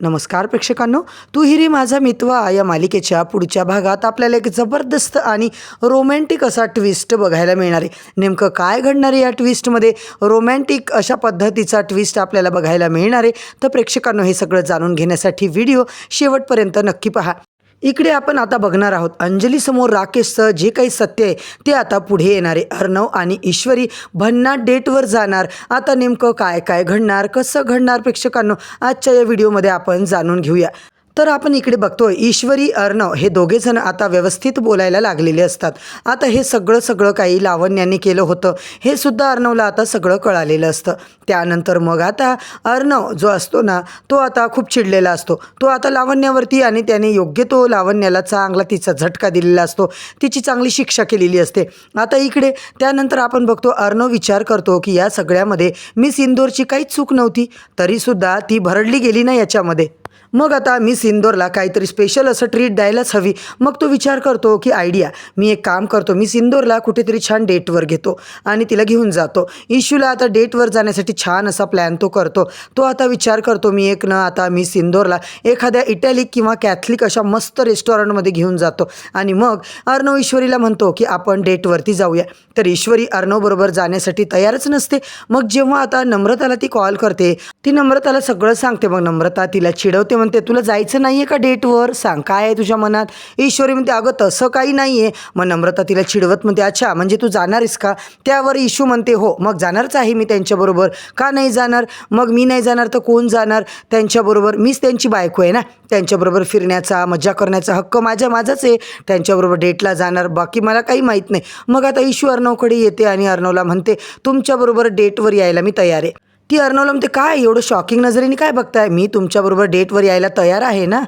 नमस्कार प्रेक्षकांनो तू हिरी माझा मितवा या मालिकेच्या पुढच्या भागात आपल्याला एक जबरदस्त आणि रोमॅन्टिक असा ट्विस्ट बघायला मिळणार आहे. नेमकं काय घडणार आहे या ट्विस्टमध्ये रोमॅन्टिक अशा पद्धतीचा ट्विस्ट आपल्याला बघायला मिळणार आहे. तर प्रेक्षकांनो हे सगळं जाणून घेण्यासाठी व्हिडिओ शेवटपर्यंत नक्की पहा. इकडे आपण आता बघणार आहोत. अंजलीसमोर राकेशचं जे काही सत्य आहे ते आता पुढे येणारे अर्णव आणि ईश्वरी भन्नाट डेटवर जाणार. आता नेमकं काय काय घडणार कसं घडणार प्रेक्षकांनो? आजच्या या व्हिडिओमध्ये आपण जाणून घेऊया. तर आपण इकडे बघतोय ईश्वरी अर्णव हे दोघेजण आता व्यवस्थित बोलायला लागलेले असतात. आता हे सगळं सगळं काही लावण्याने केलं होतं. हे सुद्धा अर्णवला आता सगळं कळालेलं असतं. त्यानंतर मग आता अर्णव जो असतो ना तो आता खूप चिडलेला असतो. तो आता लावण्यावरती आणि त्याने योग्य तो लावण्याला चांगला तिचा झटका दिलेला असतो. तिची चांगली शिक्षा केलेली असते. आता इकडे त्यानंतर आपण बघतो अर्णव विचार करतो की या सगळ्यामध्ये मिस इंदोरची काहीच चूक नव्हती. तरीसुद्धा ती भरडली गेली ना याच्यामध्ये. मग आता मिस इंदोरला काहीतरी स्पेशल असं ट्रीट द्यायलाच हवी. मग तो विचार करतो की आयडिया मी एक काम करतो. मिस इंदोरला कुठेतरी छान डेटवर घेतो आणि तिला घेऊन जातो. इशूला आता डेटवर जाण्यासाठी छान असा प्लॅन तो करतो. तो आता विचार करतो मी एक ना आता मिस इंदोरला एखाद्या इटॅलिक किंवा कॅथलिक अशा मस्त रेस्टॉरंटमध्ये घेऊन जातो. आणि मग अर्णव ईश्वरीला म्हणतो की आपण डेटवरती जाऊया. तर ईश्वरी अर्णवबरोबर जाण्यासाठी तयारच नसते. मग जेव्हा आता नम्रताला ती कॉल करते ती नम्रताला सगळं सांगते. मग नम्रता तिला चिडवते. म्हणते तुला जायचं नाही आहे का डेटवर? सांग काय आहे तुझ्या मनात? ईश्वरी म्हणते अगं तसं काही नाही आहे मग नम्रता तिला चिडवत म्हणते अच्छा म्हणजे तू जाणार आहेस का? त्यावर इशू म्हणते हो मग जाणारच आहे मी त्यांच्याबरोबर का नाही जाणार? मग मी नाही जाणार तर कोण जाणार? त्यांच्याबरोबर मीच त्यांची बायको आहे ना. त्यांच्याबरोबर फिरण्याचा मजा करण्याचा हक्क माझ्या माझाच आहे. त्यांच्याबरोबर डेटला जाणार बाकी मला काही माहीत नाही. मग आता इशू अर्णवकडे येते आणि अर्णवला म्हणते तुमच्याबरोबर डेटवर यायला मी तयार आहे. ती अर्नोलम ते म्हणजे काय? एवढं शॉकिंग नजरेने काय बघताय? मी तुमच्याबरोबर डेटवर यायला तयार आहे ना?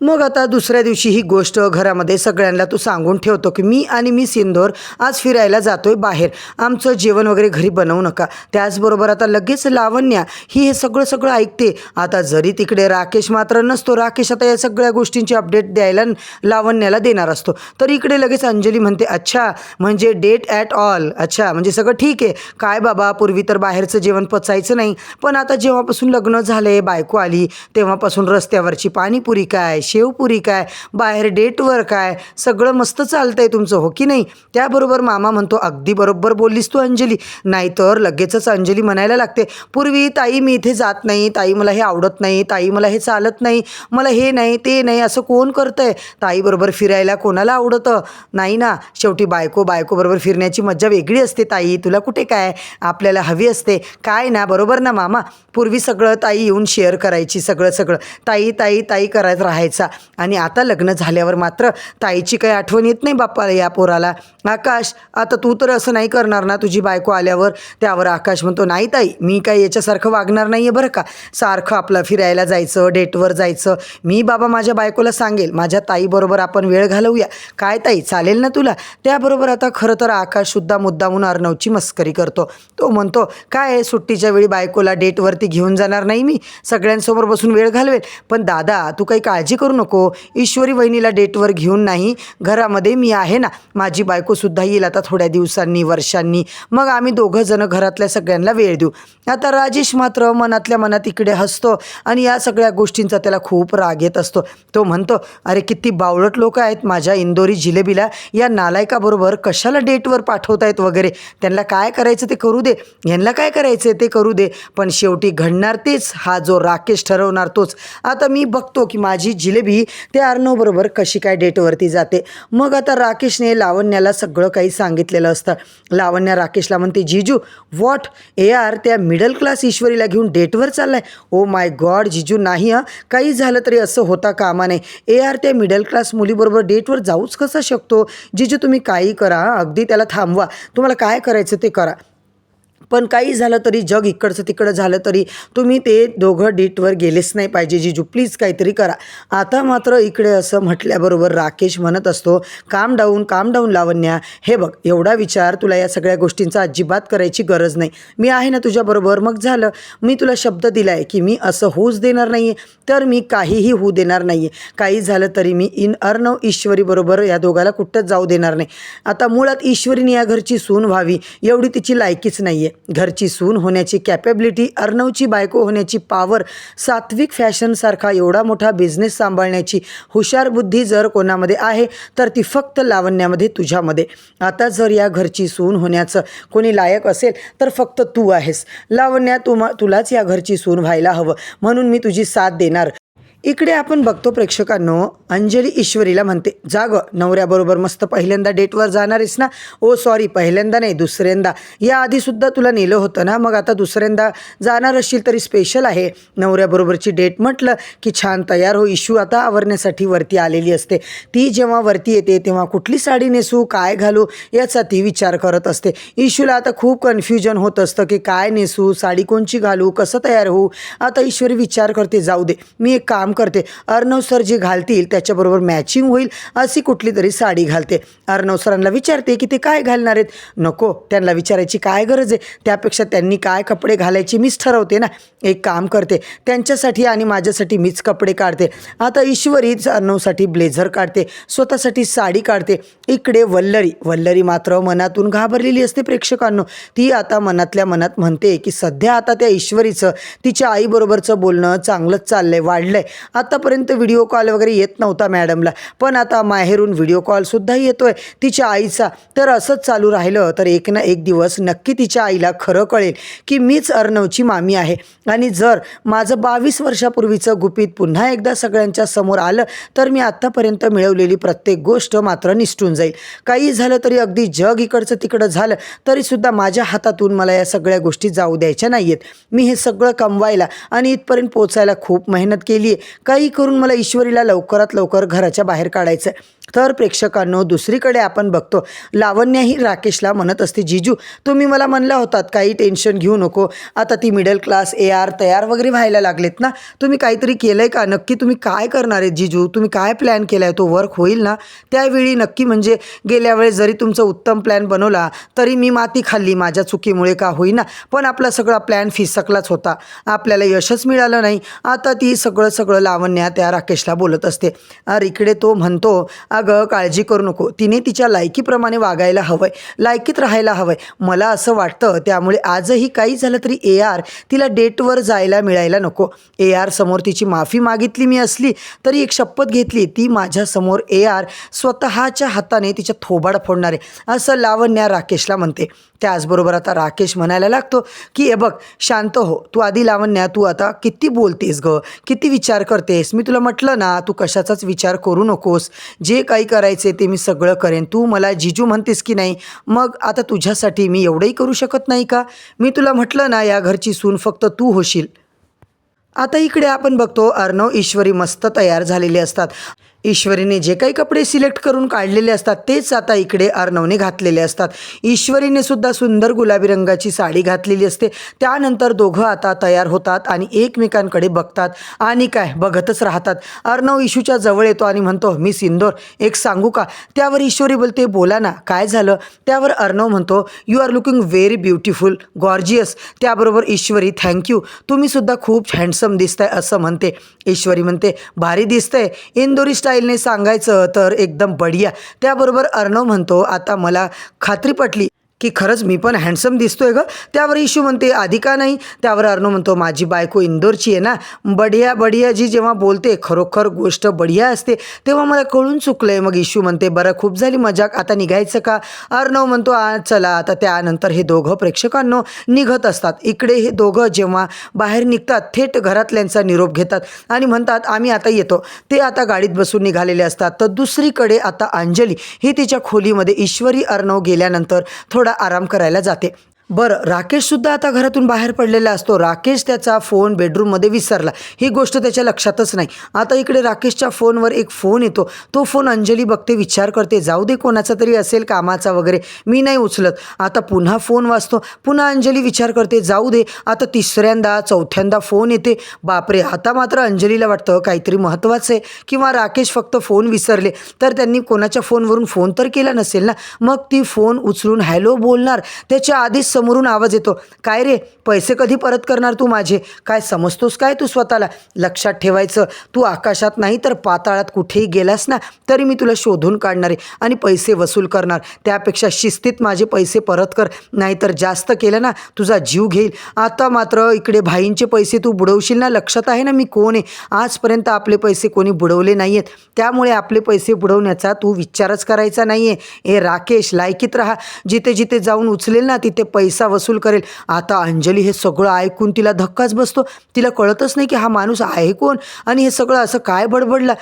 मग आता दुसऱ्या दिवशी ही गोष्ट घरामध्ये सगळ्यांना तू सांगून ठेवतो की मी आणि मी सिंदोर आज फिरायला जातोय बाहेर. आमचं जेवण वगैरे घरी बनवू नका. त्याचबरोबर आता लगेच लावण्या. ही हे सगळं सगळं ऐकते. आता जरी तिकडे राकेश मात्र नसतो. राकेश आता या सगळ्या गोष्टींची अपडेट द्यायला लावण्याला देणार असतो. तर इकडे लगेच अंजली म्हणते अच्छा म्हणजे डेट ॲट ऑल अच्छा म्हणजे सगळं ठीक आहे. काय बाबा पूर्वी तर बाहेरचं जेवण पचायचं नाही. पण आता जेव्हापासून लग्न झाले बायको आली तेव्हापासून रस्त्यावरची पाणीपुरी काय शेवपुरी काय? बाहेर डेटवर काय? सगळं मस्त चालतं आहे तुमचं हो की नाही? त्याबरोबर मामा म्हणतो अगदी बरोबर बोललीस तू अंजली. नाहीतर लगेचच अंजली म्हणायला लागते पूर्वी ताई मी इथे जात नाही ताई मला हे आवडत नाही ताई मला हे चालत नाही मला हे नाही ते नाही असं कोण करतंय? ताईबरोबर फिरायला कोणाला आवडतं? नाही ना शेवटी बायको बायकोबरोबर फिरण्याची मज्जा वेगळी असते ताई. तुला कुठे काय? आपल्याला हवी असते. काय ना बरोबर ना मामा? पूर्वी सगळं ताई येऊन शेअर करायची सगळं सगळं. ताई ताई ताई करत राहायचं आणि आता लग्न झाल्यावर मात्र ताईची काही आठवण येत नाही बाप्पा या पोराला. आकाश आता तू तर असं नाही करणार ना तुझी बायको आल्यावर? त्यावर आकाश म्हणतो नाही ताई मी काही याच्यासारखं वागणार नाही आहे बरं का. सारखं आपलं फिरायला जायचं डेटवर जायचं. मी बाबा माझ्या बायकोला सांगेल माझ्या ताईबरोबर आपण वेळ घालवूया. काय ताई चालेल ना तुला? त्याबरोबर आता खरं तर आकाशसुद्धा मुद्दामून अर्णवची मस्करी करतो. तो म्हणतो काय आहे, सुट्टीच्या वेळी बायकोला डेटवरती घेऊन जाणार नाही मी? सगळ्यांसमोर बसून वेळ घालवेल. पण दादा तू काही काळजी करू नको. ईश्वरी वहिनीला डेटवर घेऊन नाही. घरामध्ये मी आहे ना. माझी बायकोसुद्धा येईल आता थोड्या दिवसांनी वर्षांनी. मग आम्ही दोघं जणं घरातल्या सगळ्यांना वेळ देऊ. आता राजेश मात्र मनातल्या मनात इकडे हसतो आणि या सगळ्या गोष्टींचा त्याला खूप राग येत असतो. तो म्हणतो अरे किती बावळट लोक आहेत माझ्या इंदोरी जिलेबीला. या नालायकाबरोबर कशाला डेटवर पाठवतायत वगैरे? त्यांना काय करायचं ते करू दे. यांना काय करायचं ते करू दे. पण शेवटी घडणार तेच. हा जो राकेश ठरवणार तोच. आता मी बघतो की माझी जिले जिलेबी ते अर्णवबरोबर कशी काय डेटवरती जाते. मग आता राकेशने लावण्याला सगळं काही सांगितलेलं असतं. लावण्या राकेशला म्हणते जिजू वॉट ए आर त्या मिडल क्लास ईश्वरीला घेऊन डेटवर चाललाय? ओ माय गॉड जिजू नाही हं. काही झालं तरी असं होता कामा नाही ए आर त्या मिडल क्लास मुलीबरोबर डेटवर जाऊच कसा शकतो? जिजू तुम्ही काही करा अगदी त्याला थांबवा. तुम्हाला काय करायचं ते करा. पण काही झालं तरी जग इकडचं तिकडं झालं तरी तुम्ही ते दोघं डेटवर गेलेच नाही पाहिजे जिजू. प्लीज काहीतरी करा. आता मात्र इकडे असं म्हटल्याबरोबर राकेश म्हणत असतो काम डाऊन काम डाऊन लावण्या. हे बघ एवढा विचार तुला या सगळ्या गोष्टींचा अजिबात करायची गरज नाही. मी आहे ना तुझ्याबरोबर मग झालं. मी तुला शब्द दिला आहे की मी असं होऊच देणार नाही आहे तर मी काहीही होऊ देणार नाही आहे काही झालं तरी मी इन अर्णव ईश्वरीबरोबर या दोघाला कुठंच जाऊ देणार नाही. आता मुळात ईश्वरीने या घरची सून व्हावी. एवढी तिची लायकीच नाही आहे घरची सून होण्याची कॅपेबिलिटी अर्णवची बायको होण्याची पावर सात्विक फॅशनसारखा एवढा मोठा बिझनेस सांभाळण्याची हुशार बुद्धी जर कोणामध्ये आहे तर ती फक्त लावण्यामध्ये तुझ्यामध्ये. आता जर या घरची सून होण्याचं कोणी लायक असेल तर फक्त तू आहेस. लावण्या तुमा तुलाच या घरची सून व्हायला हवं. म्हणून मी तुझी साथ देणार. इकडे आपण बघतो प्रेक्षकांनो अंजली ईश्वरीला म्हणते जाग नवऱ्याबरोबर मस्त पहिल्यांदा डेटवर जाणार आहेस ना? ओ सॉरी पहिल्यांदा नाही दुसऱ्यांदा. या आधीसुद्धा तुला नेलं होतं ना? मग आता दुसऱ्यांदा जाणार असशील तरी स्पेशल आहे. नवऱ्याबरोबरची डेट म्हटलं की छान तयार हो इशू आता आवरण्यासाठी वरती आलेली असते. ती जेव्हा वरती येते तेव्हा कुठली साडी नेसू काय घालू याचा ती विचार करत असते. इशूला आता खूप कन्फ्युजन होत असतं की काय नेसू साडी कोणची घालू कसं तयार होऊ? आता ईश्वरी विचार करते जाऊ दे मी एक काम करते. अर्णव सर जे घालतील त्याच्याबरोबर मॅचिंग होईल अशी कुठली तरी साडी घालते. अर्णव सरांना विचारते की ते काय घालणार आहेत? नको त्यांना विचारायची काय गरज आहे? त्यापेक्षा त्यांनी काय कपडे घालायची मीच ठरवते ना. एक काम करते त्यांच्यासाठी आणि माझ्यासाठी मीच कपडे काढते. आता ईश्वरीच अर्णवसाठी ब्लेझर काढते स्वतःसाठी साडी काढते. इकडे वल्लरी वल्लरी मात्र मनातून घाबरलेली असते प्रेक्षकांनो. ती आता मनातल्या मनात म्हणते की सध्या आता त्या ईश्वरीचं तिच्या आईबरोबरचं बोलणं चांगलंच चाललंय वाढलंय. आतापर्यंत व्हिडिओ कॉल वगैरे येत नव्हता मॅडमला. पण आता माहेरून व्हिडिओ कॉलसुद्धा आहे तिच्या आईचा. तर असंच चालू राहिलं तर एक ना एक दिवस नक्की तिच्या आईला खरं कळेल की मीच अर्णवची मामी आहे. आणि जर माझं बावीस वर्षापूर्वीचं गुपित पुन्हा एकदा सगळ्यांच्या समोर आलं तर मी आत्तापर्यंत मिळवलेली प्रत्येक गोष्ट मात्र निसटून जाईल. काही झालं तरी अगदी जग इकडचं तिकडं झालं तरीसुद्धा माझ्या हातातून मला या सगळ्या गोष्टी जाऊ द्यायच्या नाही आहेत मी हे सगळं कमवायला आणि इथपर्यंत पोचायला खूप मेहनत केली आहे काही करून मला ईश्वरीला लवकरात लवकर घराच्या बाहेर काढायचं आहे तर प्रेक्षकांनो दुसरीकडे आपण बघतो लावण्या ही राकेशला म्हणत असते जिजू तुम्ही मला म्हणला होतात काही टेन्शन घेऊ नको आता ती मिडल क्लास ए आर तयार वगैरे व्हायला लागलेत ना तुम्ही काहीतरी केलं आहे का? नक्की तुम्ही काय करणार आहे जिजू? तुम्ही काय प्लॅन केला आहे तो वर्क होईल ना? त्यावेळी नक्की म्हणजे गेल्या वेळेस जरी तुमचा उत्तम प्लॅन बनवला तरी मी माती खाल्ली माझ्या चुकीमुळे का होईना पण आपला सगळा प्लॅन फिसकलाच होता. आपल्याला यशच मिळालं नाही. आता ती सगळं सगळं लावण्या त्या राकेशला बोलत असते. अरे इकडे तो म्हणतो अगं काळजी करू नको. तिने तिच्या लायकीप्रमाणे वागायला हवंय लायकीत राहायला हवंय. मला असं वाटतं त्यामुळे आजही काही झालं तरी ए आर तिला डेटवर जायला मिळायला नको. ए आर समोर तिची माफी मागितली मी असली तरी एक शपथ घेतली. ती माझ्यासमोर ए आर स्वतःच्या हाताने तिच्या थोबाड फोडणार. आहे असं लावण्या राकेशला म्हणते. त्याचबरोबर आता राकेश म्हणायला लागतो की हे बघ शांत हो. तू आधी लावण्या तू आता किती बोलतेस ग? किती विचार करतेस? मी तुला म्हटलं ना तू कशाचाच विचार करू नकोस. जे काही करायचे ते मी सगळं करेन. तू मला जिजू म्हणतेस की नाही मग आता तुझ्यासाठी मी एवढंही करू शकत नाही का? मी तुला म्हटलं ना या घरची सून फक्त तू होशील. आता इकडे आपण बघतो अर्णव ईश्वरी मस्त तयार झालेले असतात. ईश्वरीने जे काही कपडे सिलेक्ट करून काढलेले असतात तेच आता इकडे अर्णवने घातलेले असतात. ईश्वरीने सुद्धा सुंदर गुलाबी रंगाची साडी घातलेली असते. त्यानंतर दोघं आता तयार होतात आणि एकमेकांकडे बघतात आणि काय बघतच राहतात. अर्णव इशूच्या जवळ येतो आणि म्हणतो मी सिंदोर एक सांगू का? त्यावर ईश्वरी बोलते बोला ना काय झालं? त्यावर अर्णव म्हणतो you are looking very beautiful gorgeous. त्याबरोबर ईश्वरी थँक्यू तुम्ही सुद्धा खूप हँडसम दिसताय असं म्हणते. ईश्वरी म्हणते भारी दिसतंय. इंदोरी स्टाईल स्टाईलने सांगायचं तर एकदम बढिया. त्याबरोबर अर्णव म्हणतो आता मला खात्री पटली की खरंच मी पण हँडसम दिसतोय ग. त्यावर इशू म्हणते आधी का नाही. त्यावर अर्णव म्हणतो माझी बायको इंदोरची आहे ना. बढिया बढिया जी जेव्हा बोलते खरोखर गोष्ट बढिया असते तेव्हा मला कळून चुकलं आहे मग इशू म्हणते बरं खूप झाली मजाक. आता निघायचं का? अर्णव म्हणतो आ चला आता त्यानंतर हे दोघं प्रेक्षकांनो निघत असतात. इकडे हे दोघं जेव्हा बाहेर निघतात थेट घरातल्यांचा निरोप घेतात आणि म्हणतात आम्ही आता येतो. ते आता गाडीत बसून निघालेले असतात. तर दुसरीकडे आता अंजली ही तिच्या खोलीमध्ये ईश्वरी अर्णव गेल्यानंतर थोडं आराम करायला जाते. बरं राकेशसुद्धा आता घरातून बाहेर पडलेला असतो. राकेश त्याचा फोन बेडरूममध्ये विसरला. ही गोष्ट त्याच्या लक्षातच नाही. आता इकडे राकेशच्या फोनवर एक फोन येतो. तो फोन अंजली बघते विचार करते जाऊ दे कोणाचा तरी असेल कामाचा वगैरे. मी नाही उचलत. आता पुन्हा फोन वाचतो पुन्हा अंजली विचार करते जाऊ दे आता तिसऱ्यांदा चौथ्यांदा फोन येते. बापरे आता मात्र अंजलीला वाटतं काहीतरी महत्त्वाचं आहे. किंवा राकेश फक्त फोन विसरले तर त्यांनी कोणाच्या फोनवरून फोन तर केला नसेल ना? मग ती फोन उचलून हॅलो बोलणार. त्याच्या आधीच समोरून आवाज येतो. काय रे? पैसे कधी परत करणार तू माझे? काय समजतोस काय तू स्वतःला? लक्षात ठेवायचं तू आकाशात नाही तर पाताळात कुठेही गेलास ना तरी मी तुला शोधून काढणार आहे आणि पैसे वसूल करणार. त्यापेक्षा शिस्तीत माझे पैसे परत कर. नाहीतर जास्त केलं ना तुझा जीव घेईल. आता मात्र इकडे भाईंचे पैसे तू बुडवशील ना लक्षात आहे ना मी कोण आहे? आजपर्यंत आपले पैसे कोणी बुडवले नाही आहेत त्यामुळे आपले पैसे बुडवण्याचा तू विचारच करायचा नाही आहे ए राकेश लायकीत राहा. जिथे जिथे जाऊन उचलेल ना तिथे पैसे पैसा वसूल करेल. आता अंजली हे सगळं ऐकून तिला धक्काच बसतो. तिला कळतच नाही की हा माणूस आहे कोण? आणि हे सगळं असं काय बडबडला?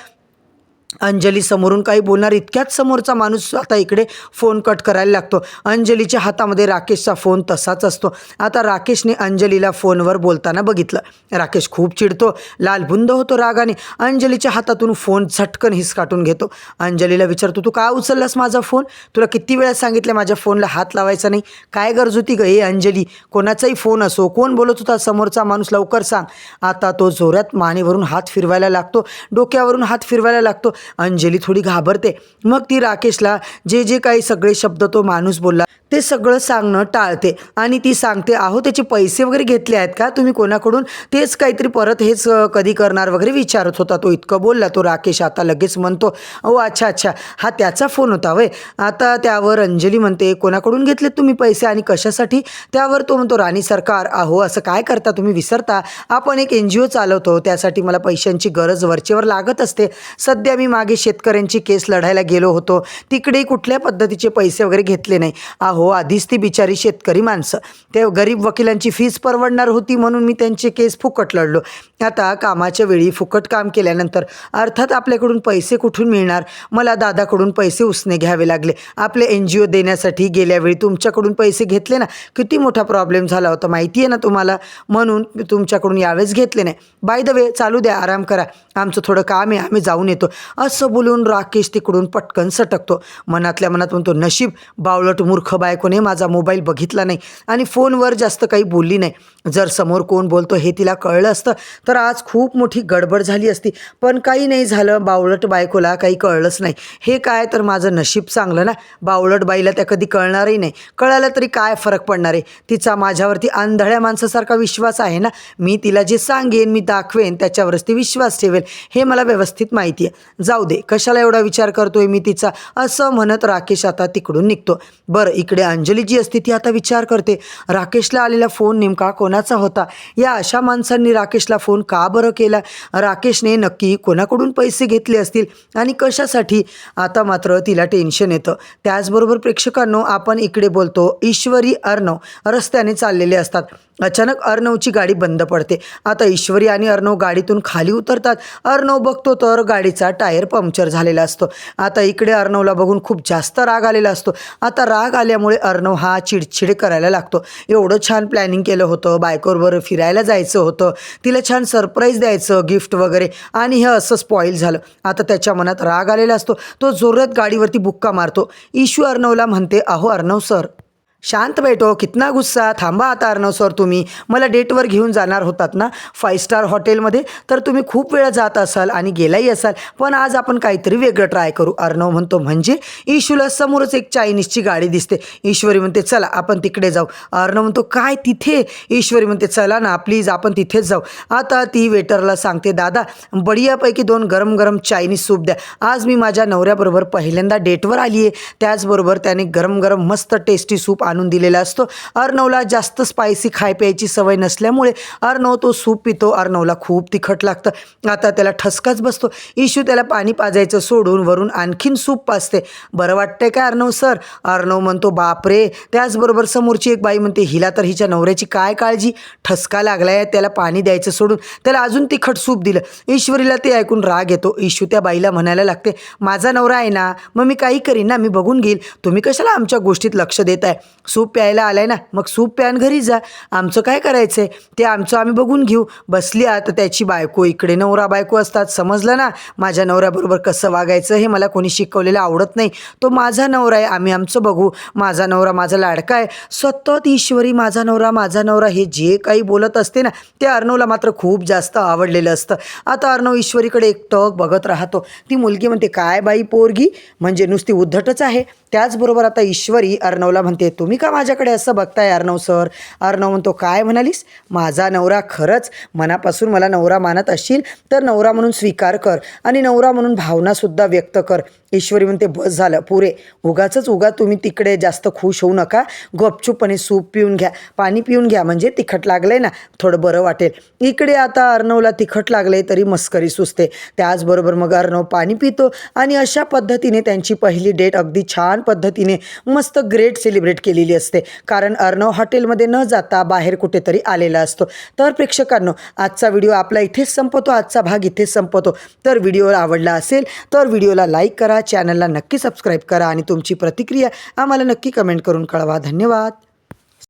अंजली समोरून काही बोलणार इतक्यात समोरचा माणूस आता इकडे फोन कट करायला लागतो. अंजलीच्या हातामध्ये राकेशचा फोन तसाच असतो. आता राकेशने अंजलीला फोनवर बोलताना बघितलं. राकेश खूप चिडतो. लालबुंद होतो रागाने. अंजलीच्या हातातून फोन झटकन हिसकाटून घेतो. अंजलीला विचारतो तू का उचललास माझा फोन तुला किती वेळा सांगितलं माझ्या फोनला हात लावायचा नाही? काय गरज होती ग ए अंजली? कोणाचाही फोन असो कोण बोलत होता समोरचा माणूस लवकर सांग. आता तो जोरात मानेवरून हात फिरवायला लागतो. डोक्यावरून हात फिरवायला लागतो. अंजली थोडी घाबरते. मग ती राकेशला जे जे काही सगळे शब्द तो माणूस बोलला ते सगळं सांगणं टाळते. आणि ती सांगते आहो त्याचे पैसे वगैरे घेतले आहेत का? तुम्ही कोणाकडून? तेच काहीतरी परत हेच कधी करणार वगैरे विचारत होता तो. इतकं बोलला तो राकेश. आता लगेच म्हणतो अहो अच्छा अच्छा. हा त्याचा फोन होता वय आता त्यावर अंजली म्हणते कोणाकडून घेतले तुम्ही पैसे आणि कशासाठी? त्यावर तो म्हणतो राणी सरकार. अहो असं काय करता? तुम्ही विसरता. आपण एक एन जी ओ चालवतो. त्यासाठी मला पैशांची गरज वरचेवर लागत असते. सध्या मी मागे शेतकऱ्यांची केस लढायला गेलो होतो. तिकडे कुठल्या पद्धतीचे पैसे वगैरे घेतले नाही. हो आधीच ती बिचारी शेतकरी माणसं. ते गरीब वकिलांची फीज परवडणार होती म्हणून मी त्यांचे केस फुकट लढलो. आता कामाच्या वेळी फुकट काम केल्यानंतर अर्थात आपल्याकडून पैसे कुठून मिळणार? मला दादाकडून पैसे उसने घ्यावे लागले. आपले एन जी ओ देण्यासाठी गेल्या वेळी तुमच्याकडून पैसे घेतले ना? किती मोठा प्रॉब्लेम झाला होता माहिती आहे ना तुम्हाला? म्हणून मी तुमच्याकडून यावेळेस घेतले नाही. बाय द वे चालू द्या आराम करा. आमचं थोडं काम आहे आम्ही जाऊन येतो. असं बोलून राकेश तिकडून पटकन सटकतो. मनातल्या मनात म्हणतो नशीब बावळट मूर्ख बायकोने माझा मोबाईल बघितला नाही आणि फोनवर जास्त काही बोलली नाही. जर समोर कोण बोलतो हे तिला कळलं असतं तर आज खूप मोठी गडबड झाली असती. पण काही नाही झालं बावळट बायकोला काही कळलंच नाही. हे काय तर माझं नशीब चांगलं ना? बावळट बाईला त्या कधी कळणारही नाही. कळालं तरी काय फरक पडणार आहे? तिचा माझ्यावरती आंधळ्या माणसासारखा विश्वास आहे ना? मी तिला जे सांगेन मी दाखवेन त्याच्यावरच ती विश्वास ठेवेल. हे मला व्यवस्थित माहिती आहे जाऊ दे कशाला एवढा विचार करतोय मी तिचा? असं म्हणत राकेश आता तिकडून निघतो. बरं इकडे अंजली जी असते ती आता विचार करते. राकेशला आलेला फोन नेमका कोण कोणाचा होता. या अशा माणसांनी राकेशला फोन का बरं केला? राकेशने नक्की कोणाकडून पैसे घेतले असतील? आणि कशासाठी? आता मात्र तिला टेन्शन येतं. त्याचबरोबर प्रेक्षकांनो आपण इकडे बोलतो ईश्वरी अर्णव रस्त्याने चाललेले असतात. अचानक अर्णवची गाडी बंद पडते. आता ईश्वरी आणि अर्णव गाडीतून खाली उतरतात. अर्णव बघतो तर गाडीचा टायर पंक्चर झालेला असतो. आता इकडे अर्णवला बघून खूप जास्त राग आलेला असतो. आता राग आल्यामुळे अर्णव हा चिडचिड करायला लागतो. एवढं छान प्लॅनिंग केलं होतं. बायकोबरोबर फिरायला जायचं होतं. तिला छान सरप्राईज द्यायचं गिफ्ट वगैरे. आणि हे असं स्पॉईल झालं. आता त्याच्या मनात राग आलेला असतो. तो जोरात गाडीवरती बुक्का मारतो. इशू अर्णवला म्हणते अहो अर्णव सर शांत बैठो कितना गुस्सा थांबा आता अर्णव सर तुम्ही. मला डेटवर घेऊन जाणार होतात ना? फाईव्ह स्टार हॉटेलमध्ये. तर तुम्ही खूप वेळा जात असाल आणि गेलाही असाल. पण आज आपण काहीतरी वेगळं ट्राय करू. अर्णव म्हणतो म्हणजे? ईशूला समोरच एक चायनीजची गाडी दिसते. ईश्वरी म्हणते चला आपण तिकडे जाऊ. अर्णव म्हणतो काय तिथे? ईश्वरी म्हणते चला ना प्लीज आपण तिथेच जाऊ. आता ती वेटरला सांगते दादा बढियापैकी दोन गरम गरम चायनीज सूप द्या. आज मी माझ्या नवऱ्याबरोबर पहिल्यांदा डेटवर आली आहे त्याचबरोबर त्याने गरम गरम मस्त टेस्टी सूप आणून दिलेला असतो. अर्णवला जास्त स्पायसी खाय प्यायची सवय नसल्यामुळे अर्णव तो सूप पितो. अर्णवला खूप तिखट लागतं. आता त्याला ठसकाच बसतो. इशू त्याला पाणी पाजायचं सोडून वरून आणखीन सूप पाजते. बरं वाटतंय काय अर्णव सर? अर्णव म्हणतो बापरे. त्याचबरोबर समोरची एक बाई म्हणते हिला तर हिच्या नवऱ्याची काय काळजी? ठसका लागलाय त्याला पाणी द्यायचं सोडून. त्याला अजून तिखट सूप दिलं. ईश्वरीला ते ऐकून राग येतो. इशू त्या बाईला म्हणायला लागते माझा नवरा आहे ना मग मी काही करीन ना मी बघून घेईल. तुम्ही कशाला आमच्या गोष्टीत लक्ष देत आहे सूप प्यायला आलाय ना मग सूप प्यान घरी जा. आमचं काय करायचं आहे ते आमचं आम्ही बघून घेऊ. बसली आता त्याची बायको इकडे नवरा बायको असतात समजलं ना? माझ्या नवऱ्याबरोबर कसं वागायचं हे मला कोणी शिकवलेलं आवडत नाही. तो माझा नवरा आहे आम्ही आमचं बघू. माझा नवरा माझा लाडका आहे. सतत ईश्वरी माझा नवरा माझा नवरा हे जे काही बोलत असते ना ते अर्णवला मात्र खूप जास्त आवडलेलं असतं. आता अर्णव ईश्वरीकडे एकटक बघत राहतो. ती मुलगी म्हणते काय बाई पोरगी? म्हणजे नुसती उद्धटच आहे. त्याचबरोबर आता ईश्वरी अर्णवला म्हणते तुम्ही तुम्ही का माझ्याकडे असं बघताय अर्णव सर? अर्णव म्हणतो काय म्हणालीस? माझा नवरा खरंच मनापासून मला नवरा मानत असशील तर नवरा म्हणून स्वीकार कर आणि नवरा म्हणून भावनासुद्धा व्यक्त कर. ईश्वरी म्हणते बस झालं पुरे. उगाचंच उगा तुम्ही तिकडे जास्त खुश होऊ नका. गपचूपणे सूप पिऊन घ्या. पाणी पिऊन घ्या म्हणजे तिखट लागलंय ना थोडं बरं वाटेल. इकडे आता अर्णवला तिखट लागले तरी मस्करी सुचते. त्याचबरोबर मग अर्णव पाणी पितो आणि अशा पद्धतीने त्यांची पहिली डेट अगदी छान पद्धतीने मस्त ग्रेट सेलिब्रेट केली गेलेली असते. कारण अर्णव हॉटेलमध्ये न जाता बाहेर कुठेतरी आलेला असतो. तर प्रेक्षकांनो आजचा व्हिडिओ आपला इथेच संपवतो आजचा भाग इथेच संपवतो तर व्हिडिओ आवडला असेल तर व्हिडिओला लाईक करा चॅनलला नक्की सबस्क्राईब करा आणि तुमची प्रतिक्रिया आम्हाला नक्की कमेंट करून कळवा. धन्यवाद.